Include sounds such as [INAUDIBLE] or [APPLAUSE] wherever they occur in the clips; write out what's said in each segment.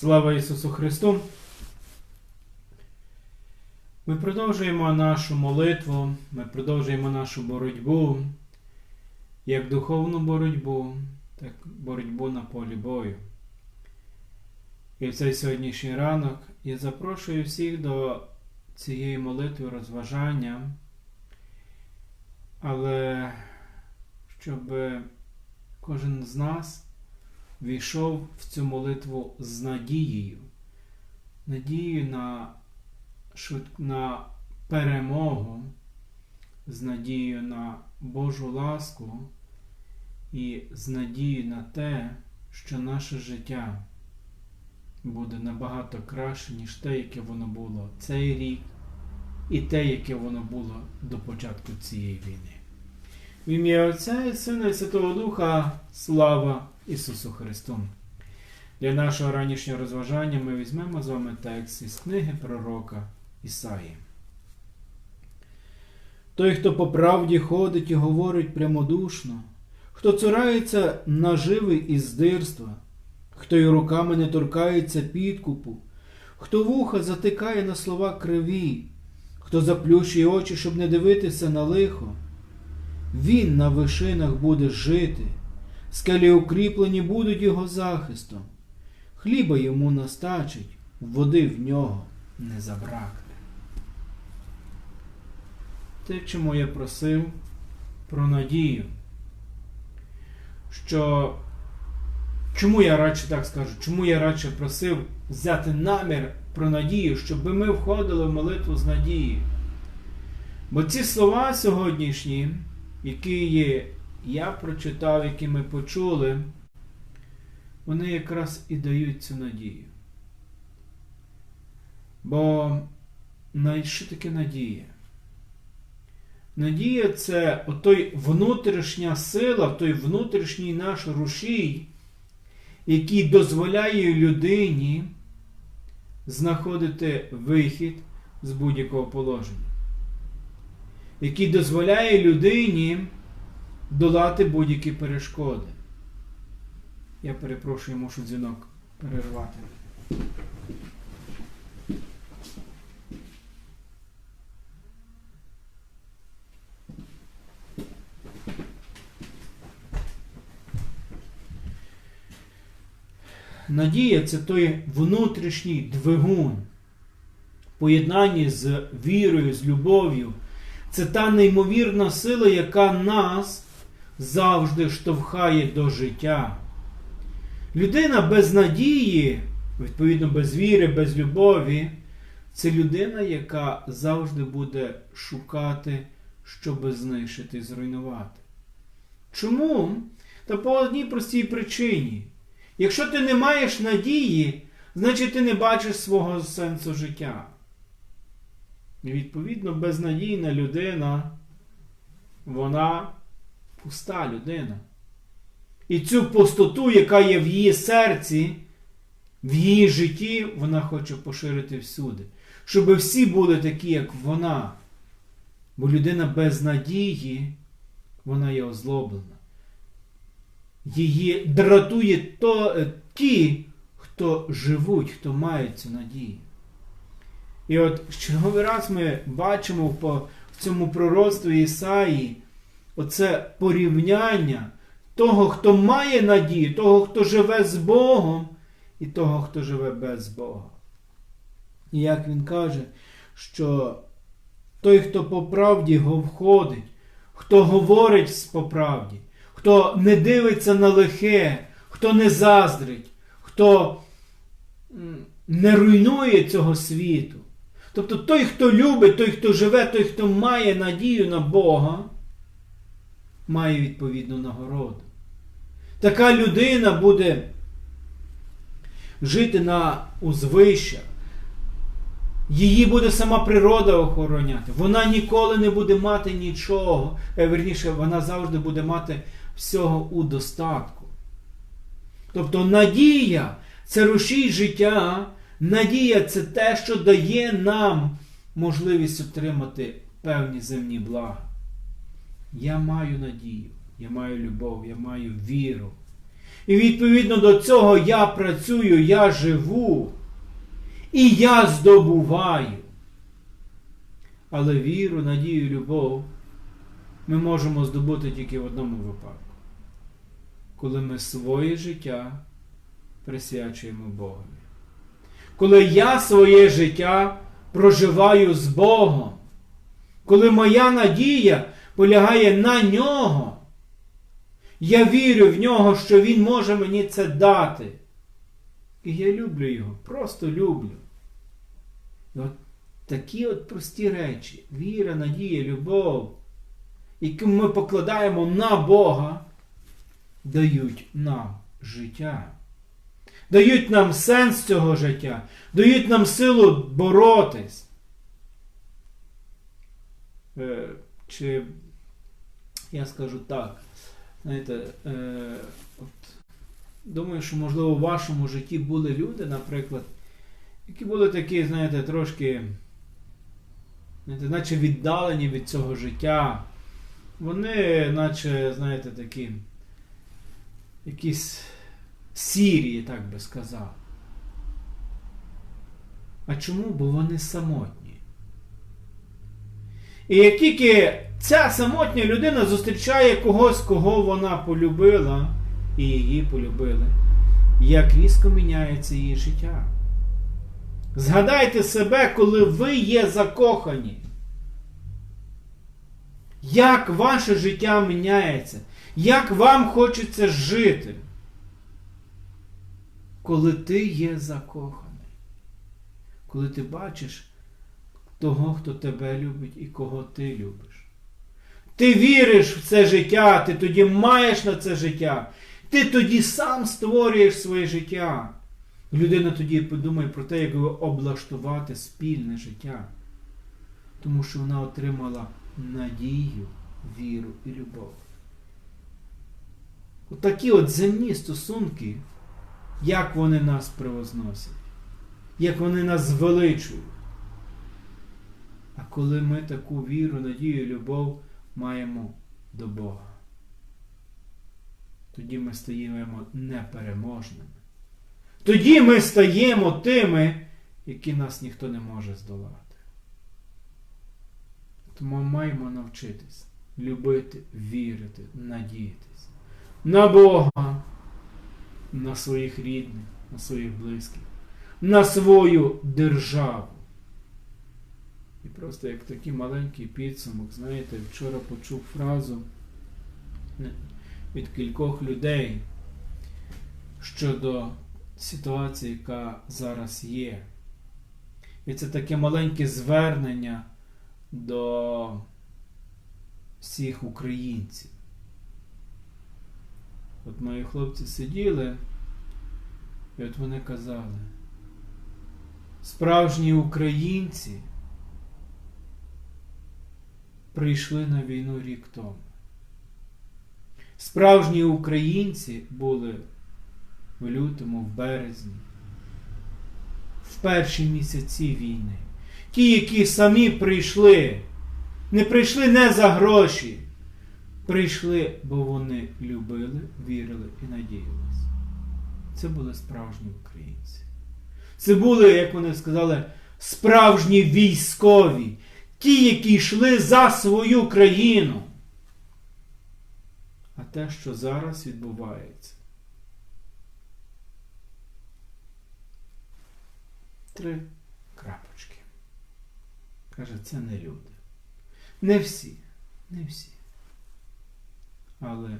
Слава Ісусу Христу! Ми продовжуємо нашу молитву, ми продовжуємо нашу боротьбу, як духовну боротьбу, так боротьбу на полі бою. І в цей сьогоднішній ранок я запрошую всіх до цієї молитви розважання, але щоб кожен з нас війшов в цю молитву з надією, надією на, швид... на перемогу, з надією на Божу ласку і з надією на те, що наше життя буде набагато краще, ніж те, яке воно було цей рік, і те, яке воно було до початку цієї війни. В ім'я Отця і Сина і Святого Духа, слава Ісусу Христу! Для нашого ранішнього розважання ми візьмемо з вами текст із книги пророка Ісаї. Той, хто по правді ходить і говорить прямодушно, хто цурається наживи і здирства, хто й руками не торкається підкупу, хто вуха затикає на слова криві, хто заплющує очі, щоб не дивитися на лихо, він на вишинах буде жити, скелі укріплені будуть його захистом, хліба йому настачить, води в нього не забракне. Те, чому я просив про надію, що чому я радше так скажу, чому я радше просив взяти намір про надію, щоб ми входили в молитву з надією. Бо ці слова сьогоднішні, які є, я прочитав, які ми почули, вони якраз і дають цю надію. Бо що таке надія? Надія це отой внутрішня сила, той внутрішній наш рушій, який дозволяє людині знаходити вихід з будь-якого положення, який дозволяє людині долати будь-які перешкоди. Я перепрошую, мушу дзвінок перервати. Надія це той внутрішній двигун, поєднанні з вірою, з любов'ю. Це та неймовірна сила, яка нас завжди штовхає до життя. Людина без надії, відповідно, без віри, без любові, це людина, яка завжди буде шукати, щоб знищити зруйнувати. Чому? Та по одній простій причині. Якщо ти не маєш надії, значить ти не бачиш свого сенсу життя. І відповідно, безнадійна людина, вона пуста людина. І цю пустоту, яка є в її серці, в її житті, вона хоче поширити всюди. Щоб всі були такі, як вона. Бо людина без надії, вона є озлоблена її дратує то, е, ті, хто живуть, хто мають цю надію. І от черговий раз ми бачимо в цьому пророцтві Ісаї оце порівняння того, хто має надію, того, хто живе з Богом, і того, хто живе без Бога. І як він каже, що той, хто по правді входить, хто говорить по правді, хто не дивиться на лихе, хто не заздрить, хто не руйнує цього світу. Тобто той, хто любить, той, хто живе, той, хто має надію на Бога, має відповідну нагороду. Така людина буде жити на узвищах. Її буде сама природа охороняти. Вона ніколи не буде мати нічого. Е, верніше, вона завжди буде мати всього у достатку. Тобто надія це рушій життя, надія це те, що дає нам можливість отримати певні земні блага. Я маю надію, я маю любов, я маю віру. І відповідно до цього я працюю, я живу. І я здобуваю. Але віру, надію, любов ми можемо здобути тільки в одному випадку, коли ми своє життя присвячуємо Богові. Коли я своє життя проживаю з Богом, коли моя надія полягає на нього, я вірю в нього, що Він може мені це дати. І я люблю його, просто люблю. І от такі от прості речі, віра, надія, любов, які ми покладаємо на Бога, дають нам життя. Дають нам сенс цього життя, дають нам силу боротись. Чи я скажу так, знаєте, е, от, думаю, що, можливо, в вашому житті були люди, наприклад, які були такі, знаєте, трошки, знаєте, наче віддалені від цього життя. Вони, наче, знаєте, такі, якісь сірі, так би сказав. А чому? Бо вони самотні. І як тільки ця самотня людина зустрічає когось, кого вона полюбила, і її полюбили, як різко міняється її життя. Згадайте себе, коли ви є закохані. Як ваше життя міняється, як вам хочеться жити, коли ти є закоханий, коли ти бачиш того, хто тебе любить і кого ти любиш. Ти віриш в це життя, ти тоді маєш на це життя, ти тоді сам створюєш своє життя. Людина тоді подумає про те, як облаштувати спільне життя, тому що вона отримала надію, віру і любов. Отакі от земні стосунки, як вони нас превозносять, як вони нас звеличують. А коли ми таку віру, надію, любов маємо до Бога, тоді ми стаємо непереможними. Тоді ми стаємо тими, які нас ніхто не може здолати. Тому маємо навчитись любити, вірити, надіятись на Бога, на своїх рідних, на своїх близьких, на свою державу. І просто як такий маленький підсумок, знаєте, вчора почув фразу від кількох людей щодо ситуації, яка зараз є. І це таке маленьке звернення до всіх українців. От мої хлопці сиділи, і от вони казали, справжні українці прийшли на війну рік тому. Справжні українці були в лютому, в березні, в перші місяці війни. Ті, які самі прийшли, не прийшли не за гроші, прийшли, бо вони любили, вірили і надіялися. Це були справжні українці. Це були, як вони сказали, справжні військові, ті, які йшли за свою країну. А те, що зараз відбувається, три крапочки. Каже, це не люди. Не всі, не всі. Але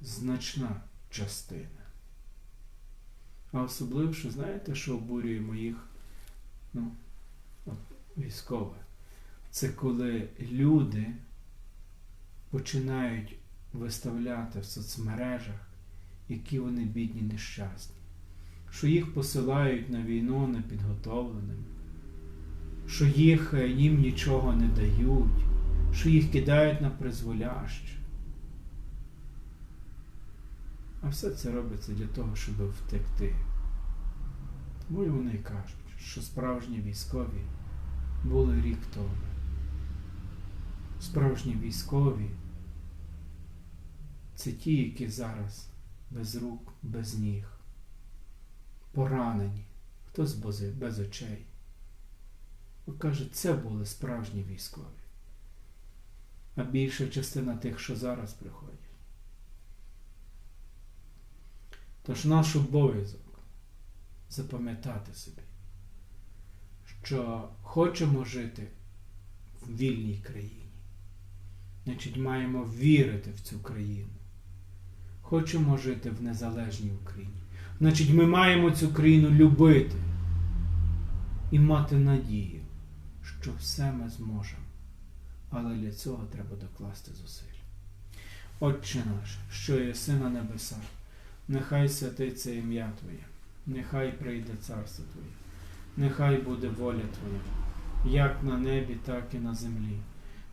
значна частина. А особливо, що знаєте, що обурює моїх ну, військових? Це коли люди починають виставляти в соцмережах, які вони бідні нещасні, що їх посилають на війну непідготовленими, що їх е, їм нічого не дають, що їх кидають на призволяще. А все це робиться для того, щоб втекти. Тому й вони кажуть, що справжні військові були рік тому. Справжні військові це ті, які зараз без рук, без ніг, поранені, хтось без, очей. Бо каже, це були справжні військові. А більша частина тих, що зараз приходять. Тож наш обов'язок запам'ятати собі, що хочемо жити в вільній країні. Значить, маємо вірити в цю країну. Хочемо жити в незалежній Україні. Значить, ми маємо цю країну любити і мати надію, що все ми зможемо. Але для цього треба докласти зусиль. Отче наш, що єси на небесах, нехай святиться ім'я Твоє, нехай прийде царство Твоє, нехай буде воля Твоя, як на небі, так і на землі.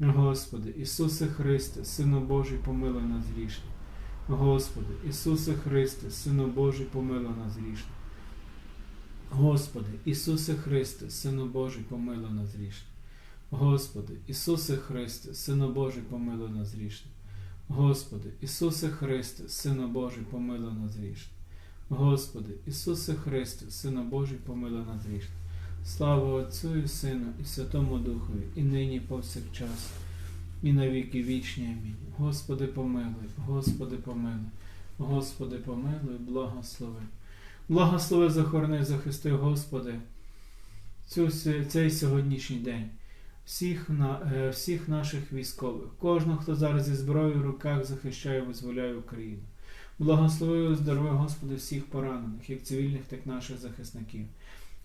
Господи, Ісусе Христе, Сину Божий, помилуй нас грішне. Господи, Ісусе Христе, Сину Божий, помилуй нас грішне. Господи, Ісусе Христе, Сину Божий, помилуй нас грішне. Господи, Ісусе Христе, Сину Божий, помилуй нас грішне. Господи, Ісусе Христе, Сину Божий, помилуй нас грішне. Господи, Ісусе Христе, Сину Божий, помилуй нас грішне. Слава Отцю і Сину, і Святому Духові, і нині, і повсякчас, і на віки вічні. Амінь. Господи, помилуй, Господи, помилуй, Господи, помилуй, благослови. Благослови, захорони, захисти, Господи, цю, цей сьогоднішній день. Всіх, на, е, всіх наших військових, кожного, хто зараз зі зброєю в руках захищає, визволяє Україну. Благослови, і здорови, Господи, всіх поранених, як цивільних, так і наших захисників.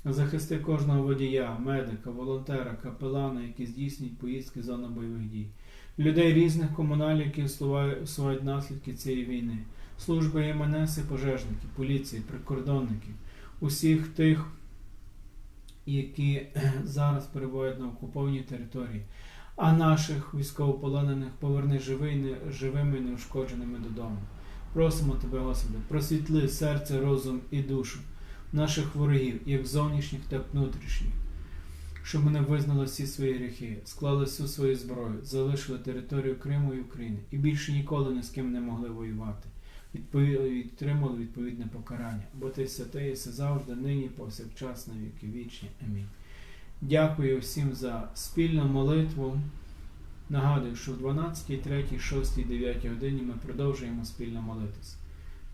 Захисти кожного водія, медика, волонтера, капелана, які здійснюють поїздки зони бойових дій, людей різних комунальних, які усувають наслідки цієї війни, служби МНС і пожежники, поліції, прикордонників, усіх тих, які [CLEARS THROAT] зараз перебувають на окупованій території, а наших військовополонених поверни живими, живими і неушкодженими додому. Просимо Тебе, Господи, просвітли серце, розум і душу наших ворогів, як зовнішніх, так і внутрішніх, щоб вони визнали всі свої гріхи, склали всю свою зброю, залишили територію Криму і України і більше ніколи ні з ким не могли воювати. Відтримали відповідне покарання, бо ти святий, все завжди, нині, повсякчас, на віки вічні. Амінь. Дякую всім за спільну молитву. Нагадую, що в 12, 3, 6, 9 годині ми продовжуємо спільно молитися.